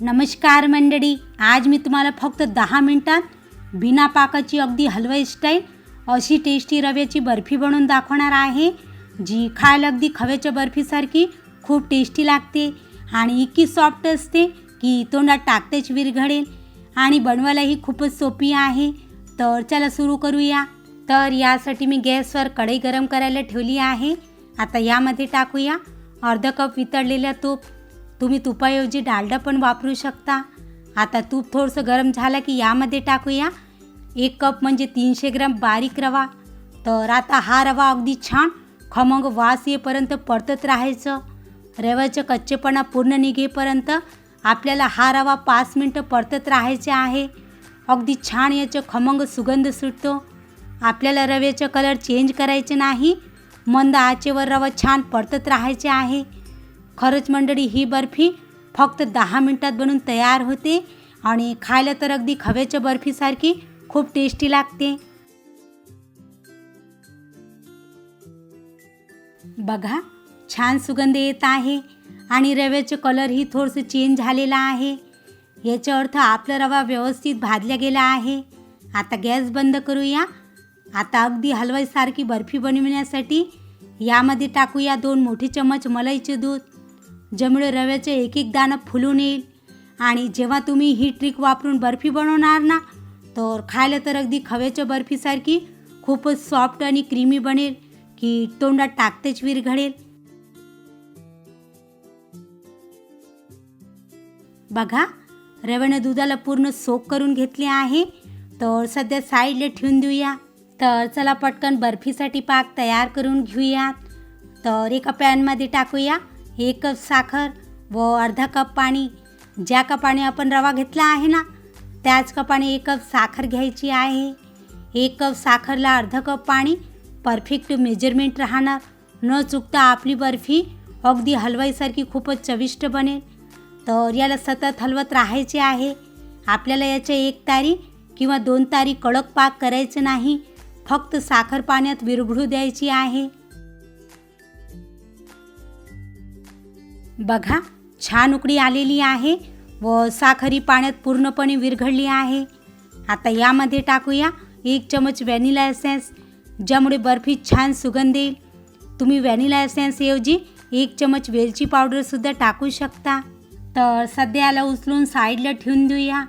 नमस्कार मंडळी आज मी तुम्हाला फक्त दहा मिनटात बिना पाकाची अगदी हलवाई स्टाईल अशी टेस्टी रव्याची बर्फी बनवून दाखवणार आहे जी खायला अगदी खव्याच्या बर्फीसारखी खूप टेस्टी लागते आणि इतकी सॉफ्ट असते की तोंडात टाकतेच विरघळेल आणि बनवायलाही खूपच सोपी आहे. तर चला सुरू करूया. तर यासाठी मी गॅसवर कढई गरम करायला ठेवली आहे. आता यामध्ये टाकूया अर्धा कप वितळलेलं तूप. तुम्ही तुपाऐवजी डालडा पण वापरू शकता. आता तूप थोडंसं गरम झालं की यामध्ये टाकूया. एक कप म्हणजे तीनशे ग्राम बारीक रवा. तर आता हा रवा अगदी छान खमंग वास येईपर्यंत परतत राहायचं. रव्याचं कच्चेपणा पूर्ण निघेपर्यंत आपल्याला हा रवा पाच मिनटं परतत राहायचे आहे. अगदी छान याचं खमंग सुगंध सुटतो. आपल्याला रव्याचं कलर चेंज करायचे नाही. मंद आचेवर रवा छान परतत राहायचे आहे. खरंच मंडळी ही बर्फी फक्त दहा मिनटात बनून तयार होते आणि खायला तर अगदी खव्याच्या बर्फीसारखी खूप टेस्टी लागते. बघा छान सुगंध येत आहे आणि रव्याचं कलरही थोडंसं चेंज झालेला आहे. याचा अर्थ आपला रवा व्यवस्थित भाजला गेला आहे. आता गॅस बंद करूया. आता अगदी हलवाईसारखी बर्फी बनविण्यासाठी यामध्ये टाकूया दोन मोठे चमच मलईचे दूध. ज्यामुळे रव्याचं एक एक दाणं फुलून येईल. आणि जेव्हा तुम्ही ही ट्रिक वापरून बर्फी बनवणार ना तर खायला तर अगदी खव्याच्या बर्फीसारखी खूपच सॉफ्ट आणि क्रीमी बनेल की तोंडात टाकतेच विरघळेल बघा रव्यानं दुधाला पूर्ण सोक करून घेतले आहे. तर सध्या साईडला ठेवून देऊया. तर चला पटकन बर्फीसाठी पाक तयार करून घेऊयात. तर एका पॅनमध्ये टाकूया. एक कप साखर व अर्धा कप पाणी. ज्या कपाने आपण रवा घेतला आहे ना त्याच कपाने एक कप साखर घ्यायची आहे. एक कप साखरला अर्धा कप पाणी परफेक्ट मेजरमेंट राहणार. न चुकता आपली बर्फी अगदी हलवाईसारखी खूपच चविष्ट बनेल. तर याला सतत हलवत राहायचे आहे. आपल्याला याच्या एक तारी किंवा दोन तारी कडक पाक करायचं नाही. फक्त साखर पाण्यात विरघळू द्यायची आहे. बघा छान उकडी आलेली आहे व साखरी पाण्यात पूर्णपणे विरघळली आहे. आता यामध्ये टाकूया एक चमच व्हॅनिला एसेन्स ज्यामुळे बर्फी छान सुगंध येईल. तुम्ही व्हॅनिला एसेन्सऐवजी एक चमच वेलची पावडरसुद्धा टाकू शकता. तर सध्या याला उचलून साईडला ठेवून देऊया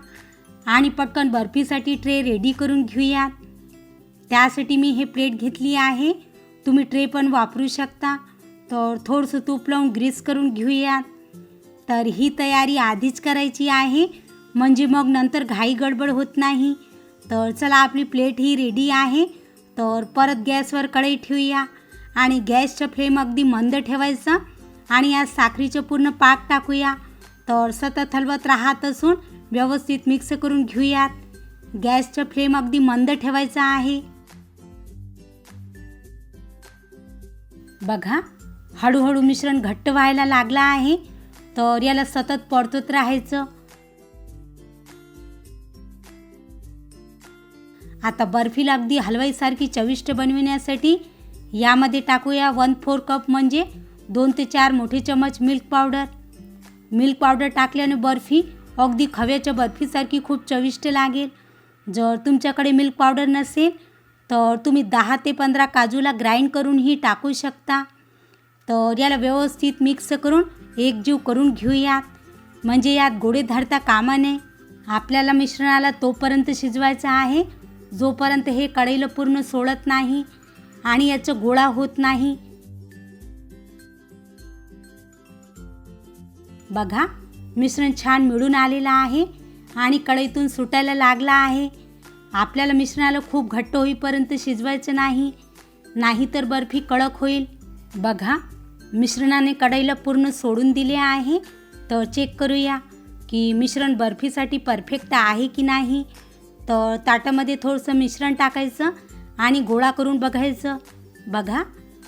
आणि पटकन बर्फीसाठी ट्रे रेडी करून घेऊयात. त्यासाठी मी हे प्लेट घेतली आहे. तुम्ही ट्रे पण वापरू शकता. तर थोडंसं तूप लावून ग्रीस करून घेऊयात. तर ही तयारी आधीच करायची आहे. म्हणजे मग नंतर घाई गडबड होत नाही. तर चला आपली प्लेट ही रेडी आहे. तर परत गॅसवर कढई ठेवूया. आणि गॅसचं फ्लेम अगदी मंद ठेवायचं. आणि या साखरीचं पूर्ण पाक टाकूया. तर सतत हलवत राहत असून व्यवस्थित मिक्स करून घेऊयात. गॅसचं फ्लेम अगदी मंद ठेवायचा आहे. बघा हळूहळू मिश्रण घट्ट व्हायला लागला आहे. तर याला सतत परतत राहायचं. आता बर्फीला अगदी हलवाईसारखी चविष्ट बनविण्यासाठी यामध्ये टाकूया वन फोर कप म्हणजे दोन ते चार मोठे चमच मिल्क पावडर मिल्क पावडर टाकल्याने बर्फी अगदी खव्याच्या बर्फीसारखी खूप चविष्ट लागेल. जर तुमच्याकडे मिल्क पावडर नसेल तर तुम्ही दहा ते पंधरा काजूला ग्राइंड करूनही टाकू शकता. तर याला व्यवस्थित मिक्स करून एकजीव करून घेऊयात. म्हणजे यात गोडे धरता कामा नये. आपल्याला मिश्रणाला तोपर्यंत शिजवायचं आहे. जोपर्यंत हे कढईला पूर्ण सोडत नाही आणि याचं गोळा होत नाही. बघा मिश्रण छान मिळून आलेलं आहे आणि कढईतून सुटायला लागला आहे. आपल्याला मिश्रणाला खूप घट्ट होईपर्यंत शिजवायचं नाही. नाहीतर बर्फी कडक होईल. बघा मिश्रणाने कढईला पूर्ण सोडून दिले आहे. तर चेक करूया की मिश्रण बर्फीसाठी परफेक्ट आहे की नाही. तर ताटामध्ये थोडंसं मिश्रण टाकायचं आणि गोळा करून बघायचं. बघा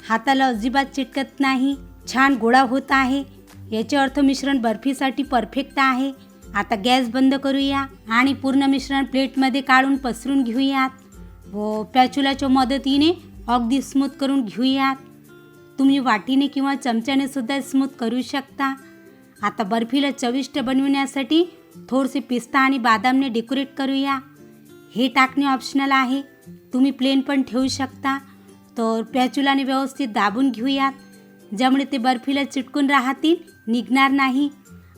हाताला अजिबात चिटकत नाही. छान गोळा होत आहे. याचे अर्थ मिश्रण बर्फीसाठी परफेक्ट आहे. आता गॅस बंद करूया आणि पूर्ण मिश्रण प्लेटमध्ये काढून पसरून घेऊयात. व पॅचुलाच्या मदतीने अगदी स्मूथ करून घेऊयात. तुम्ही वाटीने किंवा चमच्याने सुद्धा स्मूथ करू शकता. आता बर्फीला चविष्ट बनविण्यासाठी थोडेसे पिस्ता आणि बदामने डेकोरेट करूया. हे टाकणे ऑप्शनल आहे. तुम्ही प्लेन पण ठेवू शकता. तर पॅचुलाने व्यवस्थित दाबून घेऊयात. ज्यामुळे ते बर्फीला चिटकून राहतील निघणार नाही.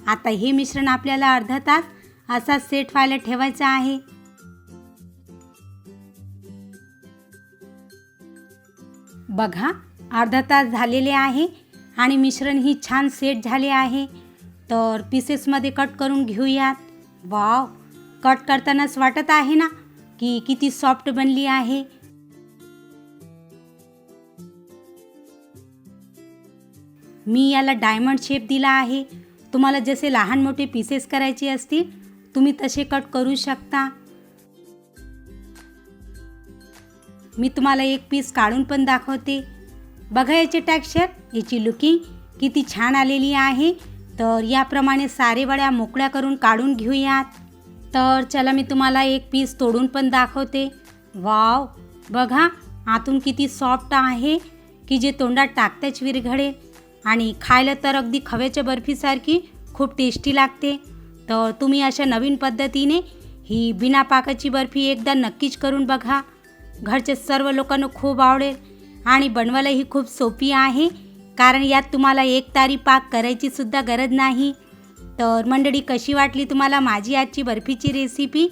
आता हे मिश्रण आपल्याला अर्धा तास असा सेट व्हायला ठेवायचा आहे. बघा अर्धा तास झालेले आहे आणि मिश्रण ही छान सेट झाले आहे. तर पीसेसमध्ये कट करून घेऊयात. वाव कट करतानाच वाटत आहे ना की किती सॉफ्ट बनली आहे. मी याला डायमंड शेप दिला आहे. तुम्हाला जसे लहान मोठे पीसेस करायचे असतील तुम्ही तसे कट करू शकता. मी तुम्हाला एक पीस काढून पण दाखवते. बघा याचे टेक्स्चर याची लुकिंग किती छान आलेली आहे. तर याप्रमाणे सारे वड्या मोकळ्या करून काढून घेऊयात. तर चला मी तुम्हाला एक पीस तोडून पण दाखवते. वाव बघा आतून किती सॉफ्ट आहे की जे तोंडात टाकताच विरघळे. आणि खायला तर अगदी खव्याच्या बर्फीसारखी खूप टेस्टी लागते. तर तुम्ही अशा नवीन पद्धतीने ही बिना पाकाची बर्फी एकदा नक्कीच करून बघा. घरचे सर्व लोकांना खूप आवडेल. आणि बनवायलाही खूप सोपी आहे. कारण यात तुम्हाला एक तारी पाक करायचीसुद्धा गरज नाही. तर मंडळी कशी वाटली तुम्हाला माझी आजची बर्फीची रेसिपी?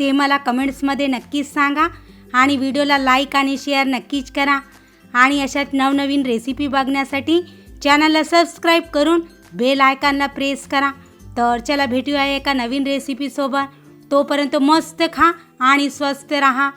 ते मला कमेंट्समध्ये नक्कीच सांगा आणि व्हिडिओला लाईक आणि शेअर नक्कीच करा. आणि अशात नवनवीन रेसिपी बघण्यासाठी चॅनलला सबस्क्राईब करून बेल आयकॉनला प्रेस करा. तर चला भेटूया एका नवीन रेसिपीसोबत तोपर्यंत मस्त खा आणि स्वस्त रहा.